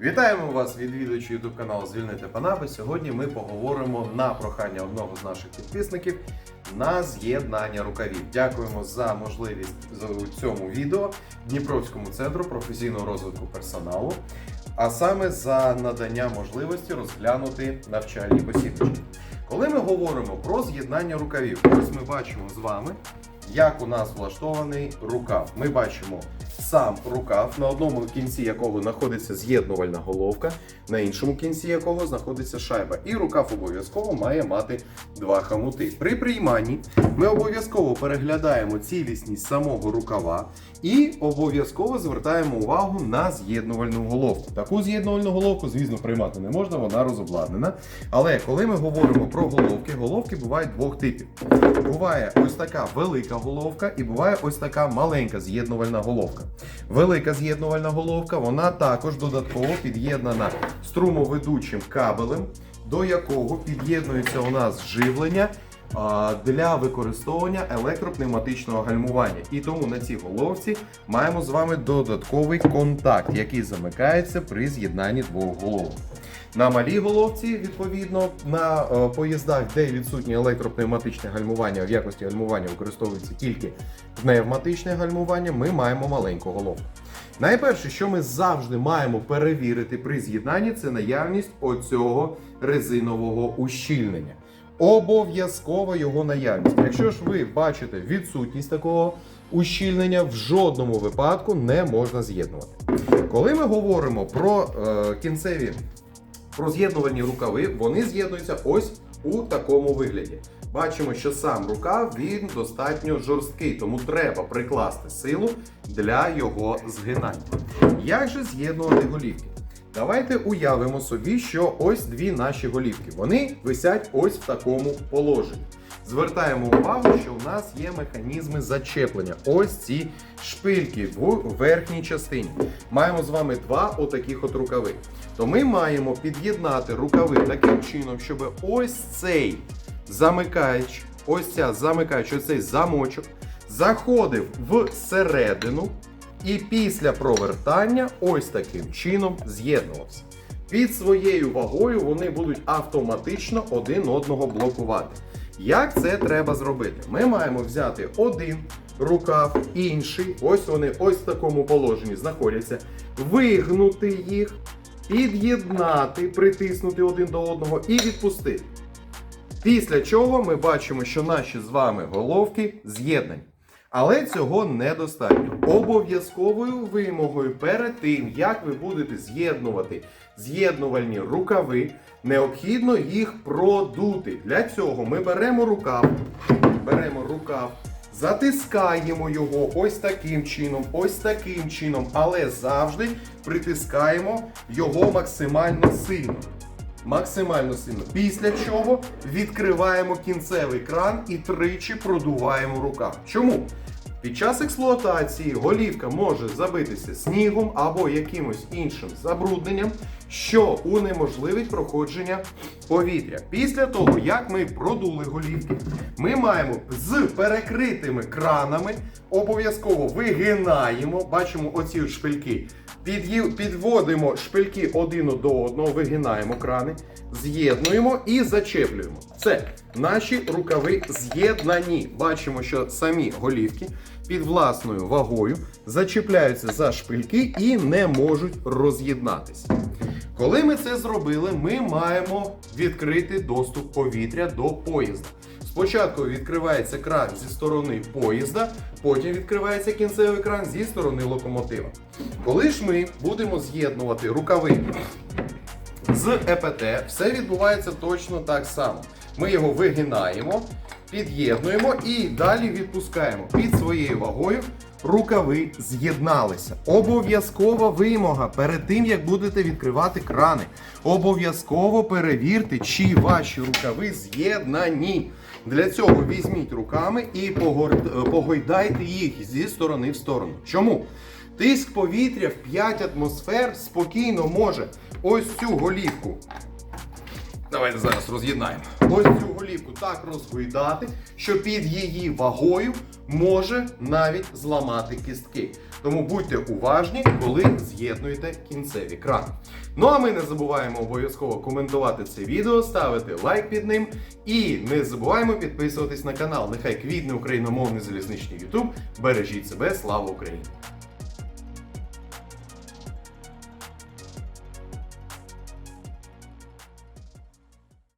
Вітаємо вас, відвідувачі YouTube каналу Звільнити Панаби. Сьогодні ми поговоримо на прохання одного з наших підписників на з'єднання рукавів. Дякуємо за можливість за- цьому відео Дніпровському центру професійного розвитку персоналу, а саме за надання можливості розглянути навчальні посібнички. Коли ми говоримо про з'єднання рукавів, ось ми бачимо з вами, як у нас влаштований рукав. Ми бачимо сам рукав, на одному кінці якого знаходиться з'єднувальна головка, на іншому кінці якого знаходиться шайба. І рукав обов'язково має мати два хамути. При прийманні ми обов'язково переглядаємо цілісність самого рукава і обов'язково звертаємо увагу на з'єднувальну головку. Таку з'єднувальну головку, звісно, приймати не можна, вона розобладнана. Але коли ми говоримо про головки, головки бувають двох типів. Буває ось така велика головка і буває ось така маленька з'єднувальна головка. Велика з'єднувальна головка, вона також додатково під'єднана струмоведучим кабелем, до якого під'єднується у нас живлення для використовування електропневматичного гальмування. І тому на цій головці маємо з вами додатковий контакт, який замикається при з'єднанні двох головок. На малій головці, відповідно, на е, поїздах, де відсутнє електропневматичне гальмування в якості гальмування використовується тільки пневматичне гальмування, ми маємо маленьку головку. Найперше, що ми завжди маємо перевірити при з'єднанні, це наявність оцього резинового ущільнення. Обов'язково його наявність. Якщо ж ви бачите відсутність такого ущільнення, в жодному випадку не можна з'єднувати. Коли ми говоримо про е, кінцеві про з'єднувальні рукави, вони з'єднуються ось у такому вигляді. Бачимо, що сам рукав він достатньо жорсткий, тому треба прикласти силу для його згинання. Як же з'єднувати голівки? Давайте уявимо собі, що ось дві наші голівки. Вони висять ось в такому положенні. Звертаємо увагу, що в нас є механізми зачеплення. Ось ці шпильки в верхній частині. Маємо з вами два отаких от рукави. То ми маємо під'єднати рукави таким чином, щоб ось цей замикач, ось ця замикач, ось цей замочок заходив всередину і після провертання ось таким чином з'єднувався. Під своєю вагою вони будуть автоматично один одного блокувати. Як це треба зробити? Ми маємо взяти один рукав, інший, ось вони ось в такому положенні знаходяться, вигнути їх, під'єднати, притиснути один до одного і відпустити. Після чого ми бачимо, що наші з вами головки з'єднані. Але цього недостатньо. Обов'язковою вимогою перед тим, як ви будете з'єднувати з'єднувальні рукави, необхідно їх продути. Для цього ми беремо рукав, беремо рукав, затискаємо його ось таким чином, ось таким чином, але завжди притискаємо його максимально сильно. Максимально сильно. Після чого відкриваємо кінцевий кран і тричі продуваємо рукав. Чому? Під час експлуатації голівка може забитися снігом або якимось іншим забрудненням, що унеможливить проходження повітря. Після того, як ми продули голівки, ми маємо з перекритими кранами, обов'язково вигинаємо, бачимо оці шпильки. Підводимо шпильки один до одного, вигинаємо крани, з'єднуємо і зачеплюємо. Це наші рукави з'єднані. Бачимо, що самі голівки під власною вагою зачіпляються за шпильки і не можуть роз'єднатися. Коли ми це зробили, ми маємо відкрити доступ повітря до поїзда. Спочатку відкривається кран зі сторони поїзда, потім відкривається кінцевий кран зі сторони локомотива. Коли ж ми будемо з'єднувати рукави з ЕПТ, все відбувається точно так само. Ми його вигинаємо, під'єднуємо і далі відпускаємо під своєю вагою. Рукави з'єдналися. Обов'язкова вимога перед тим, як будете відкривати крани. Обов'язково перевірте, чи ваші рукави з'єднані. Для цього візьміть руками і погор- погойдайте їх зі сторони в сторону. Чому? Тиск повітря в 5 атмосфер спокійно може ось цю голівку. Давайте зараз роз'єднаємо. Ось цю голівку так розгойдати, що під її вагою може навіть зламати кістки. Тому будьте уважні, коли з'єднуєте кінцеві крани. Ну а ми не забуваємо обов'язково коментувати це відео, ставити лайк під ним і не забуваємо підписуватись на канал. Нехай квітне україномовний залізничний YouTube. Бережіть себе, слава Україні!